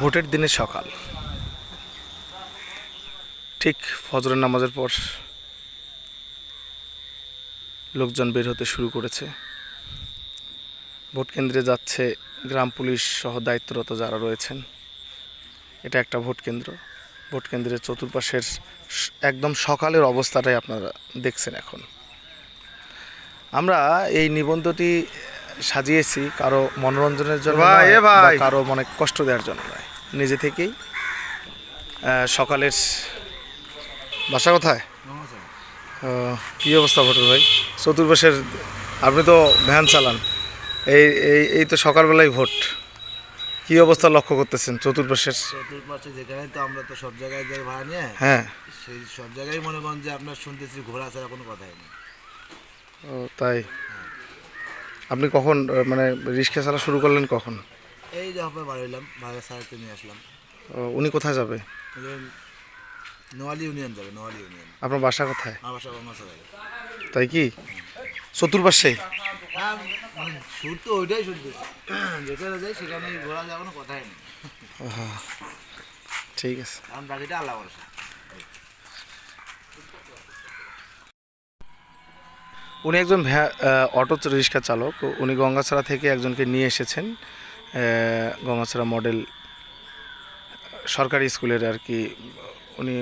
ভোটের দিনের সকাল। ঠিক ফজরের নামাজের পর লোকজন বের হতে শুরু করেছে। ভোট কেন্দ্রে যাচ্ছে গ্রাম পুলিশ সহ দায়িত্বরত যারা রয়েছেন। এটা একটা ভোট কেন্দ্র। ভোট কেন্দ্রের চতুর্পাশের একদম সকালের অবস্থাটাই আপনারা দেখছেন এখন। আমরা এই নিবন্ধটি সাজিয়েছি কারও মনোরঞ্জনের জন্য। কারও মনে কষ্ট দেওয়ার জন্য নয়। নিজে থেকেই। সকালের বাসা কোথায়? কী অবস্থা ভোটের ভাই? চতুর্পাশের আপনি তো ভ্যান চালান। এই এই এই তো সকালবেলায় ভোট। কি অবস্থা লক্ষ্য করতেছেন চতুর্পাশের? চতুর্পাশে যেখানে তো আমরা তো সব জায়গায় যাই ভাড়া নিয়ে হ্যাঁ। সেই সব জায়গায় মনে করেন যে আপনার শুনতেছি ঘোরা ছাড়া কোনো কথাই নেই। ও তাই। আপনি কখন মানে রিক্সা চালা শুরু করলেন কখন? এই যে আপনার বাড়ি এলাম ভাড়া সারাতে নিয়ে আসলাম। ও, উনি কোথায় যাবে? এই যে নোয়ালি ইউনিয়ন যাবে নোয়ালি ইউনিয়ন। আপনার বাসা কোথায়? আমার বাসা গঙ্গাসা যাবে তাই কি? চতুর্পাশে হ্যাঁ মানে সুর তো ওইটাই যেখানে যাই সেখানে ঘোরা যাওয়ার কোনো কথাই নেই। ঠিক আছে। কারণ বাকিটা আল্লাহ ভরসা। উনি একজন ভ্যা আহ, অটো রিক্সা চালক। উনি গঙ্গাছড়া থেকে একজনকে নিয়ে এসেছেন। গঙ্গাছড়া মডেল সরকারি স্কুলের আর কি, উনি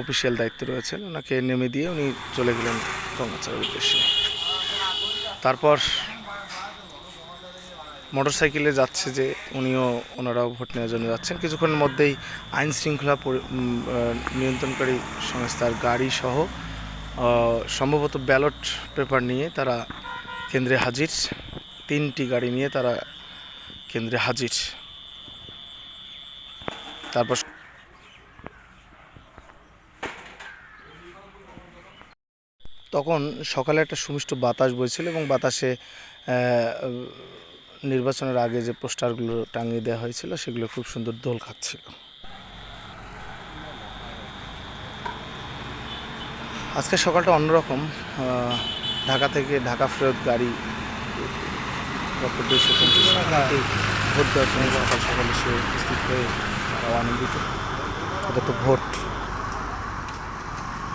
অফিসিয়াল দায়িত্ব রয়েছেন, ওনাকে নেমে দিয়ে উনি চলে গেলেন গঙ্গাছড়ার উদ্দেশ্যে। তারপর মোটরসাইকেলে যাচ্ছে যে উনিও ওনারাও ভোট নেওয়ার জন্য যাচ্ছেন। কিছুক্ষণের মধ্যেই আইন শৃঙ্খলা নিয়ন্ত্রণকারী সংস্থার গাড়ি সহ সম্ভবত ব্যালট পেপার নিয়ে তারা কেন্দ্রে হাজির। তিনটি গাড়ি নিয়ে তারা কেন্দ্রে হাজির। তারপর তখন সকালে একটা সুমিষ্ট বাতাস বইছিল এবং বাতাসে নির্বাচনের আগে যে পোস্টারগুলো টাঙিয়ে দেওয়া হয়েছিল সেগুলো খুব সুন্দর দোল খাচ্ছিল। আজকে সকালটা অন্যরকম ঢাকা থেকে ঢাকা ফেরত গাড়ি গত ভোট দেওয়ার জন্য সকাল সকালে সে উপস্থিত হয়ে তারাও আনন্দিত। এটা তো ভোট।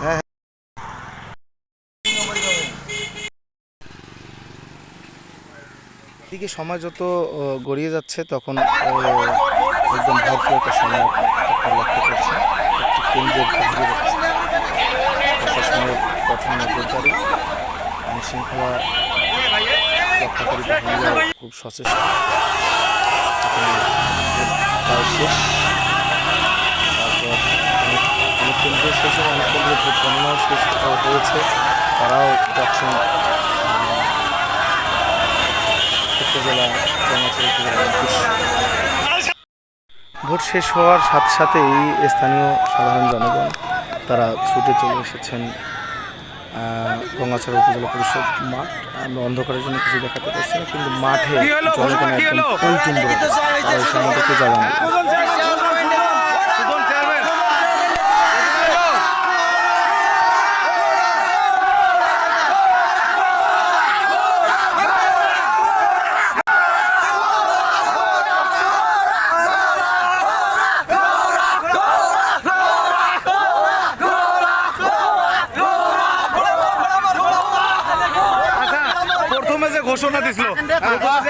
হ্যাঁ দিকে সময় যত গড়িয়ে যাচ্ছে, তখন একদম ভরপুর একটা সময় লক্ষ্য করছেন একটি কেন্দ্রের অবস্থা প্রশাসনের কঠোর নজরদারি আইন শৃঙ্খলা খুব সচেষ্ট। তারাও যাচ্ছেন কর্মচারী ভোট শেষ হওয়ার সাথে সাথেই স্থানীয় সাধারণ জনগণ, তারা ছুটে চলে এসেছেন গঙ্গাছড়া উপজেলা পরিষদ মাঠ আমরা অন্ধকারের জন্য কিছু দেখাতে পারছি না কিন্তু মাঠে জনগণ একদম পরিচুম্ব তারা এই সময়টাকে জ্বালানো প্রথমে যে ঘোষণা দিছিল প্রথমে যে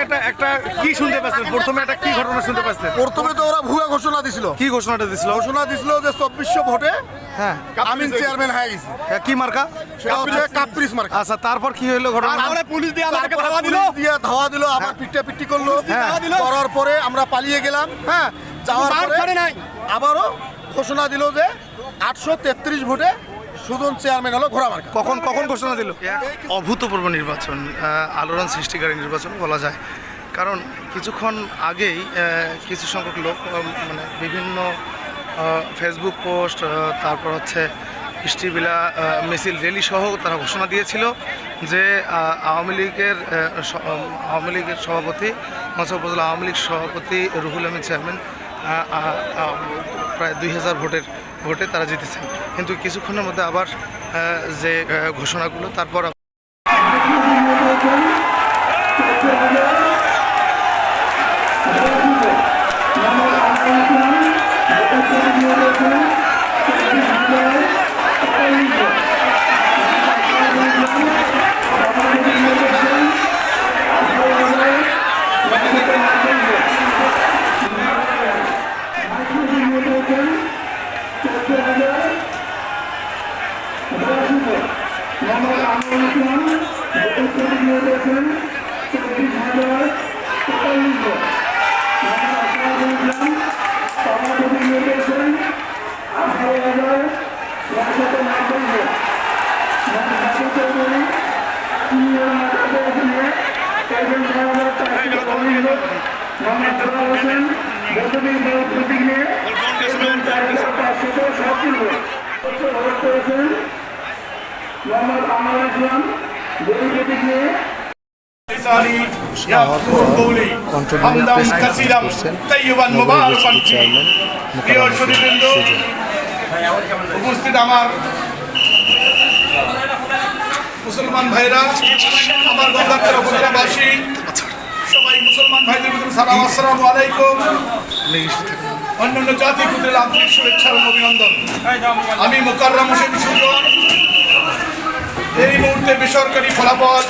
একটা একটা কি শুনতে পাচ্ছেন? প্রথমে একটা কি ঘটনা শুনতে পাচ্ছেন? প্রথমে তো ওরা ভুয়া ঘোষণা দিছিল। কি ঘোষণাটা দিছিল? ঘোষণা দিছিল যে চব্বিশশো ভোটে হ্যাঁ। আমিন চেয়ারম্যান হয়ে গেছে। হ্যাঁ, কি মার্কা? সেটা হচ্ছে কাপ্রিস মার্কা। আচ্ছা তারপর কি হইল ঘটনা? পুলিশ দিয়ে ধাওয়া দিল। দিয়ে ধাওয়া দিল আবার পিটটা পিটি করল। হ্যাঁ। করার পরে আমরা পালিয়ে গেলাম হ্যাঁ। যাওয়ার পরে আবারও ঘোষণা দিল যে আটশো তেত্রিশ ভোটে সুজন চেয়ারম্যান হলো ঘোড়া মার্কা। কখন কখন ঘোষণা দিল? অভূতপূর্ব নির্বাচন আলোড়ন সৃষ্টিকারী নির্বাচন বলা যায়। কারণ কিছুক্ষণ আগেই কিছু সংখ্যক লোক মানে বিভিন্ন ফেসবুক পোস্ট তারপর হচ্ছে আহ, মিছিল র্যালি সহ তারা ঘোষণা দিয়েছিল যে আওয়ামী লীগের আওয়ামী লীগের সভাপতি উপজেলা আওয়ামী লীগ সভাপতি রুহুল আহমেদ চেয়ারম্যান প্রায় দুই হাজার ভোটের ভোটে তারা জিতেছেন। কিন্তু কিছুক্ষণের মধ্যে আবার যে ঘোষণাগুলো তারপর উপস্থিত আমার মুসলমান ভাইরা আমার গঙ্গাত্র উপজেলাবাসী সবাই মুসলমান ভাইদের ভিতরে সালাম আসসালামু আলাইকুম অন্যান্য জাতি কুদের আন্তরিক শুভেচ্ছা এবং অভিনন্দন আমি মোকাররাম হোসেন সূর্য এই মুহূর্তে বেসরকারি ফলাফল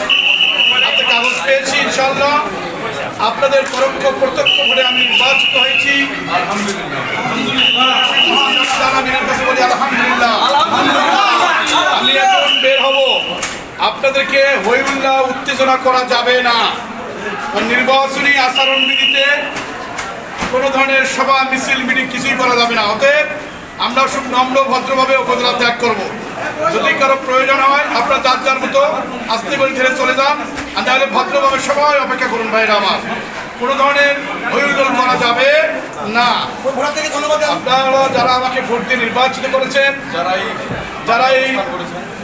হাতে কাগজ পেয়েছি ইনশাল্লাহ আপনাদের পরোক্ষ প্রত্যক্ষ করে আমি নির্বাচিত হয়েছি। আমি বের হব, আপনাদেরকে হইউল্লাহ উত্তেজনা করা যাবে না। নির্বাচনী আচরণ বিধিতে কোনো ধরনের সভা, মিছিল, মিটিং কিছুই করা যাবে না। অতএব আমরা খুব নম্র, ভদ্রভাবে উপজেলা ত্যাগ করব। যদি কারও প্রয়োজন হয় আপনারা যার যার মতো আস্তে করে ছেড়ে চলে যান। আর নাহলে ভদ্রভাবে সবাই অপেক্ষা করুন ভাইরা আমার। কোনো ধরনের হইহুল্লোল করা যাবে না। আপনারা যারা আমাকে ভোট দিয়ে নির্বাচিত করেছেন যারা এই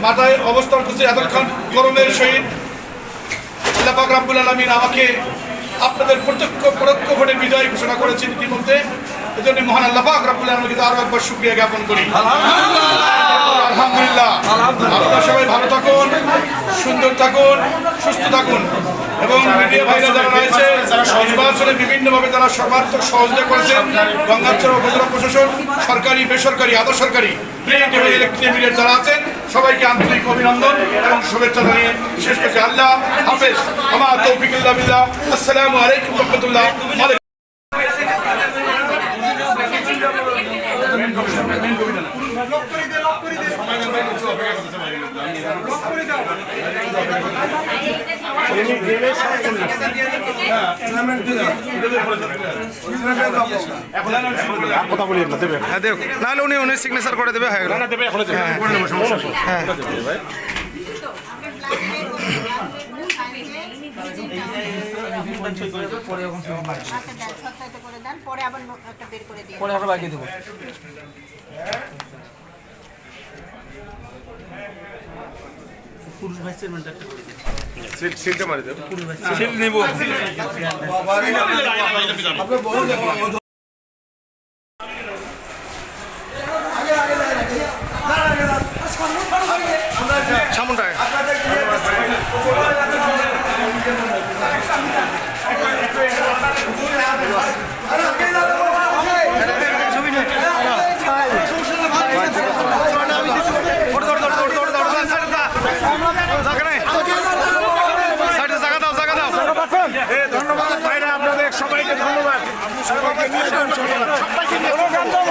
মাথায় অবস্থান করছে এতক্ষণ গরমের সহিত আল্লাহ আলামিন আমাকে আপনাদের প্রত্যক্ষ পরোক্ষ ভোটে বিজয় ঘোষণা করেছেন ইতিমধ্যে। এজন্য মহান আল্লাহ পাক রাব্বুল আলামিনকে আরও একবার শুকরিয়া জ্ঞাপন করি। আলহামদুলিল্লাহ। আপনারা সবাই ভালো থাকুন সুন্দর থাকুন সুস্থ থাকুন। এবং মিডিয়া ভাইরা যারা রয়েছে যারা নির্বাচনে বিভিন্নভাবে তারা সর্বাত্মক সহযোগিতা করেছেন গঙ্গাচর উপজেলা প্রশাসন সরকারি বেসরকারি আধা সরকারি ইলেকট্রিক যারা আছেন সবাইকে আন্তরিক অভিনন্দন এবং শুভেচ্ছা জানিয়ে শেষ করছি। আল্লাহ হাফেজ। আমার তৌফিকুল্লাহ আসসালামু আলাইকুম রহমতুল্লাহ। হ্যাঁ দেখো নাহলে উনি উনি সিগনেচার করে দেবে হয়ে গেল। হ্যাঁ পরে আবার একটা বের করে দিই পরে আমরা বাকি দেবো। সামনটায় 不要这样走路快去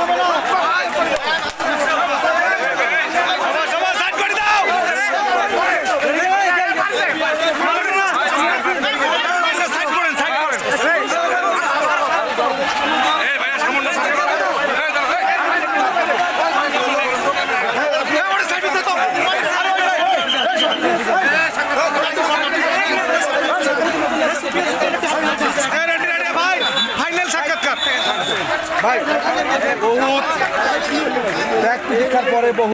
পরে বহু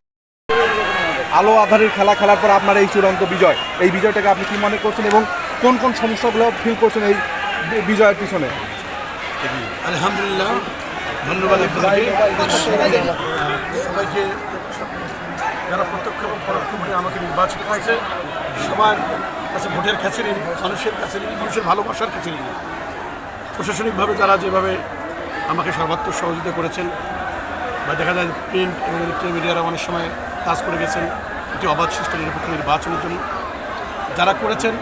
আলো আধারের খেলা খেলার পর আপনার এই চূড়ান্ত বিজয়। এই বিজয়টাকে আপনি কি মনে করছেন এবং কোন কোন সমস্যাগুলো ফিল করছেন এই বিজয়ের পিছনে? আলহামদুলিল্লাহ, ধন্যবাদ সবাইকে যারা প্রত্যক্ষ এবং পরোক্ষভাবে আমাকে নির্বাচিত করেছে সবার কাছে ভোটের কাছেরই মানুষের কাছে মানুষের ভালোবাসার কাছেরই প্রশাসনিকভাবে যারা যেভাবে আমাকে সর্বাত্মক সহযোগিতা করেছেন বা দেখা যায় প্রিন্ট এবং ইলেকট্রনিক মিডিয়ারা অনেক সময় কাজ করে গেছেন একটি অবাধ সুষ্ঠু নিরপেক্ষ নির্বাচনের জন্য। যারা করেছেন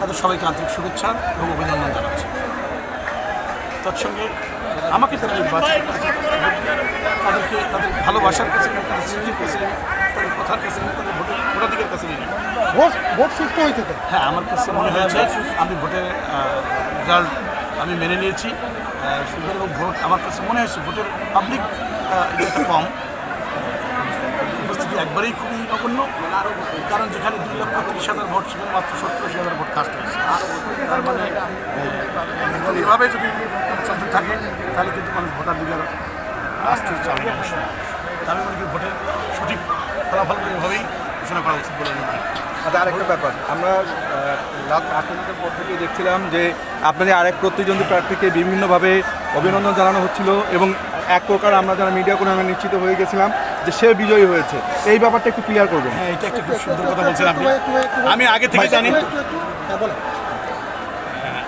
তাদের সবাইকে আন্তরিক শুভেচ্ছা এবং অভিনন্দন জানাচ্ছি। তৎসঙ্গে আমাকে যারা নির্বাচন তাদেরকে তাদের ভালোবাসার কাছে তাদের স্মৃতির কাছে তাদের কথার কাছে তাদের ভোটের ভোটাধিকার কাছে নিয়ে ভোট ভোট সুস্থ হয়েছে হ্যাঁ আমার কাছে মনে হয়েছে আমি ভোটের রেজাল্ট আমি মেনে নিয়েছি। আহ, এবং ভোট আমার কাছে মনে হয়েছে ভোটের পাবলিক কম উপস্থিতি একবারেই খুবই নগণ্য কারণ যেখানে দুই লক্ষ তিরিশ হাজার ভোট সেখানে মাত্র সত্তর হাজার ভোট কাস্ট হয়েছে তার মানে এভাবে যদি চলতে থাকে তাহলে কিন্তু মানুষ ভোটার ভোটাধিকার আসতে চাবে অবশ্যই। আমি মনে ভোটের সঠিক ফলাফল এভাবেই ঘোষণা করা উচিত বলে মনে আচ্ছা আরেকটা ব্যাপার। আমরা রাত আট মিনিটের পর থেকে দেখছিলাম যে আপনাদের আরেক প্রতিদ্বন্দ্বী প্রার্থীকে বিভিন্নভাবে অভিনন্দন জানানো হচ্ছিল এবং এক প্রকার আমরা যারা মিডিয়া করে আমরা নিশ্চিত হয়ে গেছিলাম যে সে বিজয়ী হয়েছে। এই ব্যাপারটা একটু ক্লিয়ার করবেন। হ্যাঁ এটা একটা খুব সুন্দর কথা বলছেন আপনি। আমি আগে থেকে জানি।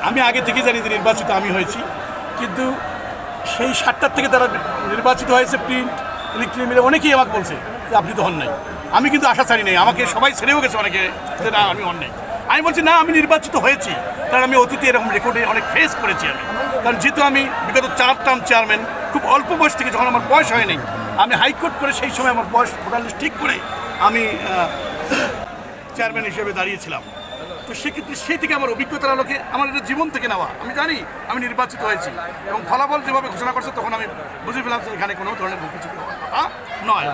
আমি আগে থেকে জানি যে নির্বাচিত আমি হয়েছি। কিন্তু সেই সাতটার থেকে তারা নির্বাচিত হয়েছে প্রিন্ট ইলেকট্রিক মিলে অনেকেই আমাকে বলছে। আপনি তো হন নাই। আমি কিন্তু আশা ছাড়ি নাই। আমাকে সবাই ছেড়েও গেছে অনেকে যে না, আমি হন নাই। আমি বলছি, না, আমি নির্বাচিত হয়েছি। কারণ আমি অতীতে এরকম রেকর্ডে অনেক ফেস করেছি আমি। কারণ যেহেতু আমি বিগত চার টার্ম চেয়ারম্যান খুব অল্প বয়স থেকে যখন আমার বয়স হয়নি আমি হাইকোর্ট করে সেই সময় আমার বয়স ভোটার লিস্ট ঠিক করে আমি চেয়ারম্যান হিসেবে দাঁড়িয়েছিলাম। তো সেক্ষেত্রে সেই থেকে আমার অভিজ্ঞতার আলোকে আমার এটা জীবন থেকে নেওয়া। আমি জানি, আমি নির্বাচিত হয়েছি এবং ফলাফল যেভাবে ঘোষণা করছে তখন আমি বুঝে ফেলাম যে এখানে কোনো ধরনের হুমকি কথা নয়।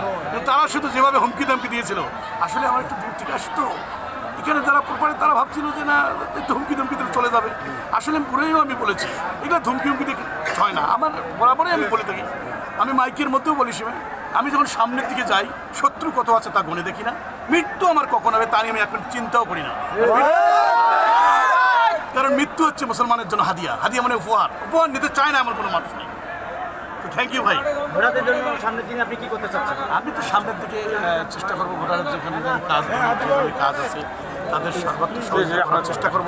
তারা শুধু যেভাবে হুমকি দামকি দিয়েছিল, আসলে আমার একটু দূর থেকে আসতো এখানে যারা প্রপারে তারা ভাবছিল যে না, একটু হুমকি ধমকি দিলে চলে যাবে। আসলে পুরোই আমি বলেছি, এগুলো ধমকি হুমকি দেখে হয় না। আমার বরাবরই আমি বলে থাকি। আমি মাইকের মধ্যেও বলি সীমা আমি যখন সামনের দিকে যাই, শত্রু কত আছে তা গণে দেখি না। মৃত্যু আমার কখন হবে তা নিয়ে আমি এখন চিন্তাও করি না। কারণ মৃত্যু হচ্ছে মুসলমানের জন্য হাদিয়া। হাদিয়া মানে উপহার। উপহার নিতে চায় না আমার কোনো মানুষ নেই। থ্যাংক ইউ ভাই। ভোটারদের জন্য সামনের দিনে আপনি কি করতে চাচ্ছেন? আমি তো সামনের দিকে চেষ্টা করব ভোটারের যেখানে কাজ কাজ আছে তাদের সর্বাত্মক সহযোগিতা করার চেষ্টা করব।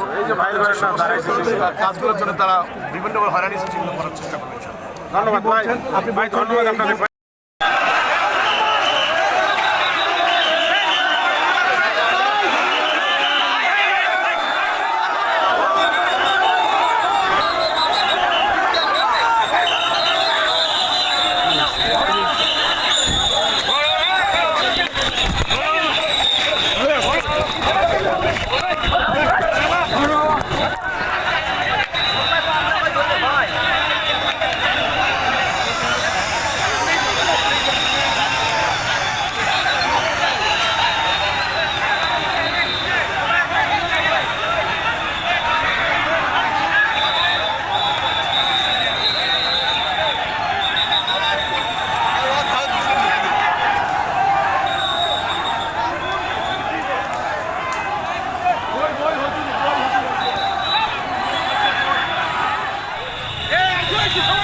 কাজগুলোর জন্য তারা বিভিন্নভাবে হয়রানি সেগুলো করার চেষ্টা করব ধন্যবাদ ভাই আপনি ভাই ধন্যবাদ আচ্ছা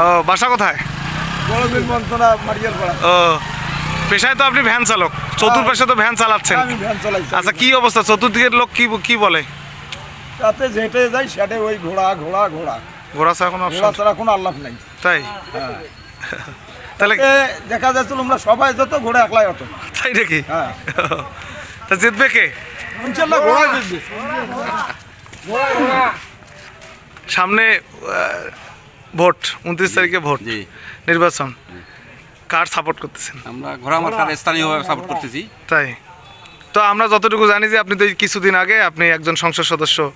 ও বাসা কোথায়? বড়দিন মন্ত্রণা ও পেশায় তো আপনি ভ্যান চালক। চতুর্পাশে তো ভ্যান চালাচ্ছেন। আমি ভ্যান চালাইছি। আচ্ছা কি অবস্থা? চতুর্দিকের লোক কি কি বলে? তাতে যেটে যাই সেটে ওই ঘোড়া ঘোড়া ঘোড়া। ঘোড়া ছাড়া কোনো ঘোড়া ছাড়া কোনো আল্লাহ নাই। তাই? তাহলে এ দেখা যাচ্ছিল আমরা সবাই যত ঘোড়া একলাই হতো তাই নাকি? হ্যাঁ। তা জিতবে কে? ইনশাল্লাহ ঘোড়া জিতবে। সামনে ভোট উনত্রিশ তারিখে ভোট জি। নির্বাচন। কার সাপোর্ট করতেছেন? আমরা ঘোড়া মার্কার স্থানীয়ভাবে সাপোর্ট করতেছি। তাই। তো আমরা যতটুকু জানি যে আপনি তো এই কিছুদিন আগে আপনি একজন সংসদ সদস্য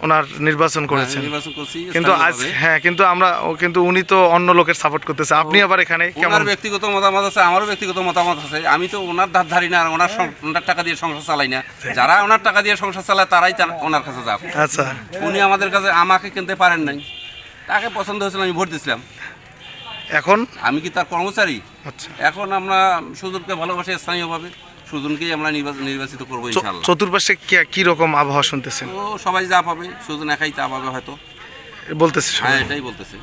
ওনার নির্বাচন করেছেন। নির্বাচন করছি কিন্তু আজ হ্যাঁ কিন্তু আমরা ও কিন্তু উনি তো অন্য লোকের সাপোর্ট করতেছে। আপনি আবার এখানে কেমন? ব্যক্তিগত মতামত আছে আমারও ব্যক্তিগত মতামত আছে। আমি তো ওনার ধার ধারি না আর ওনার সং- ওনার টাকা দিয়ে সংসার চালাই না। যারা ওনার টাকা দিয়ে সংসার চালায় তারাই ওনার কাছে যাক আচ্ছা। উনি আমাদের কাছে আমাকে কিনতে পারেন নাই। তাকে পছন্দ হয়েছিল আমি ভোট দিয়েছিলাম। এখন? আমি কি তার কর্মচারী? আচ্ছা। এখন আমরা সুজনকে ভালোবাসি স্থানীয়ভাবে। সুজনকেই আমরা নির্বাচন নির্বাচিত করব ইনশাল্লাহ চতুর্পাশে কি- কি রকম আবহাওয়া শুনতেছেন? তো সবাই যা পাবে সুজন একাই তা পাবে হয়তো। বলতেছে সবাই। হ্যাঁ এটাই বলতেছে।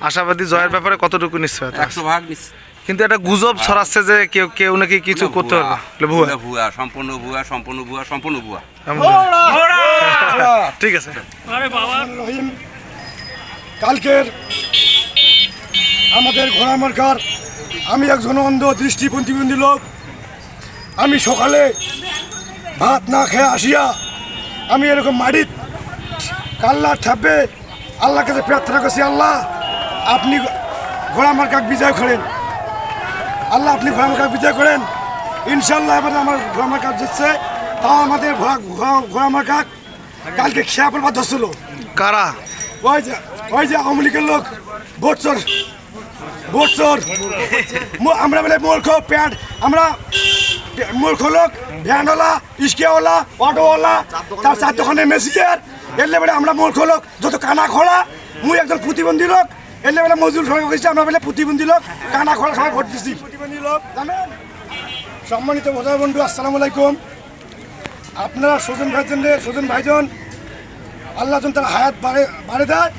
আশাবাদী জয়ের ব্যাপারে কতটুকু নিশ্চয়তা আছে? একশো ভাগ নিশ্চিত। কিন্তু একটা গুজব ছড়াচ্ছে যে কেউ কেউ নাকি কিছু ভুয়া, করতে পারবে বলে ভুয়া। ভুয়া, ভুয়া সম্পূর্ণ ভুয়া সম্পূর্ণ ভুয়া সম্পূর্ণ ভুয়া। ঠিক আছে। রহিম কালকের আমাদের ঘোড়া মার্কার আমি একজন অন্ধ দৃষ্টি প্রতিবন্ধী লোক। আমি সকালে ভাত না খেয়ে আসিয়া আমি এরকম মাটির কাল্লা ঠাপে আল্লাহ কাছে প্রার্থনা করছি আল্লাহ আপনি ঘোড়া মার্কাক বিজয় করেন। আল্লাহ আপনি ঘোড়া মার্কাক বিজয় করেন। ইনশাল্লাহ এবারে আমার ঘোড়া মার্কাক জিতছে। তাও আমাদের ঘোড়া ঘোড়া- ঘোড়া মার্কাক কালকে খেয়া পড়বার ধরছিল কারা? ওই যে ওই যে আওয়ামী লীগের লোক ভোট চোর ভোট আমরা বলে মূর্খ, প্যান্ট। আমরা মূর্খ লোক, ভ্যানওয়ালা, ইস্কিয়াওয়ালা, অটোওয়ালা, তার চার দোকানের মেসিয়ার এলে বলে আমরা মূর্খ লোক, যত কানা খোলা মুই একজন প্রতিবন্ধী লোক। এলে বলে মজুর সবাই হয়েছে আমরা বলে প্রতিবন্ধী লোক কানা খোলা সবাই ভোট দিচ্ছি প্রতিবন্ধী লোক, জানেন? সম্মানিত বোঝা বন্ধু, আসসালামু আলাইকুম। আপনারা সুজন ভাইজন সুজন ভাইজন, আল্লাহ তার হায়াত বাড়ে বাড়ে দেয়।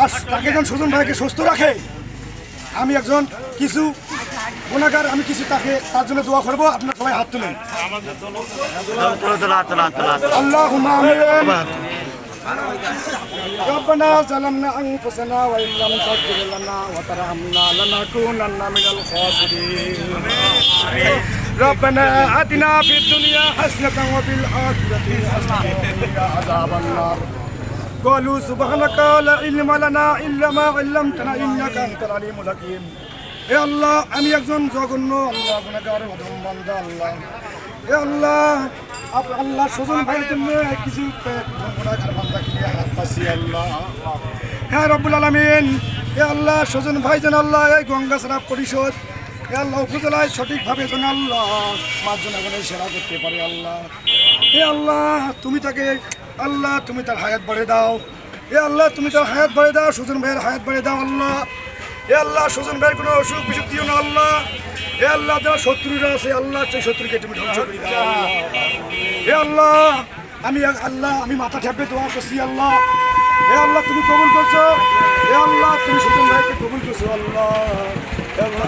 আর তাকে যেন সুজন ভাইকে সুস্থ রাখে আমি একজন কিছু গুণাগার আমি কিছু তাকে তার জন্য দোয়া করবো আপনার সবাই হাত তুলেন আল্লাহ ربنا ظلمنا انفسنا وان لم تغفر لنا وترحمنا لنكونن من الخاسرين ربنا اتنا في الدنيا حسنه وفي الاخره حسنه وقنا عذاب النار قالوا سبحانك لا علم لنا الا ما علمتنا انك انت العليم الحكيم এ আল্লাহ আমি একজন জঘন্য আল্লাহ গুণাগার অধম বান্দা আল্লাহ এ আল্লাহ আপ- আল্লাহ সুজন ভাইয়ের জন্য কিছু গুণাগার বান্দা কিনে হাত পাচ্ছি আল্লাহ হ্যাঁ রব্বুল আলমিন এ আল্লাহ সুজন ভাই যেন আল্লাহ এই গঙ্গাছড়া পরিষদ এ আল্লাহ উপজেলায় সঠিকভাবে যেন আল্লাহ পাঁচ জনগণের সেবা করতে পারে আল্লাহ এ আল্লাহ তুমি তাকে আল্লাহ, তুমি তার হায়াত বাড়ে দাও। এ আল্লাহ, তুমি তার হায়াত বাড়ে দাও, সুজন ভাইয়ের হায়াত বাড়ে দাও আল্লাহ। এ আল্লাহ, সুজন ভাইয়ের কোনো অসুখ বিসুখ দিও না আল্লাহ। এ আল্লাহ, যারা শত্রুরা আছে, আল্লাহ, সেই শত্রুকে তুমি ধ্বংস করে দাও। এ আল্লাহ, আমি আল্লাহ, আমি মাথা ঠেপে দোয়া করছি আল্লাহ। এ আল্লাহ, তুমি কবুল করছ? এ আল্লাহ, তুমি সুজন ভাইকে কবুল করছ আল্লাহ। আল্লাহ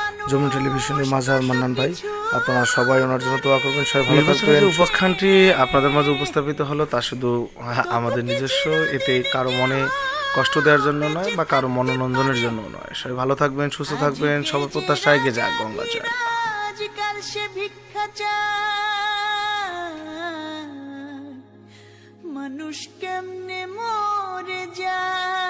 জমি টেলিভিশনের মাঝার মান্নান ভাই। আপনারা সবাই ওনার জন্য দোয়া করবেন সবাই ভালো থাকবেন। উপাখ্যানটি আপনাদের মাঝে উপস্থাপিত হলো তা শুধু আমাদের নিজস্ব এতে কারও মনে কষ্ট দেওয়ার জন্য নয় বা কারও মনোরঞ্জনের জন্য নয়। সবাই ভালো থাকবেন সুস্থ থাকবেন সবার প্রত্যাশা এগিয়ে যাক গঙ্গাচর আজকাল সে ভিক্ষা চায়। মানুষ কেমনে মরে যায়?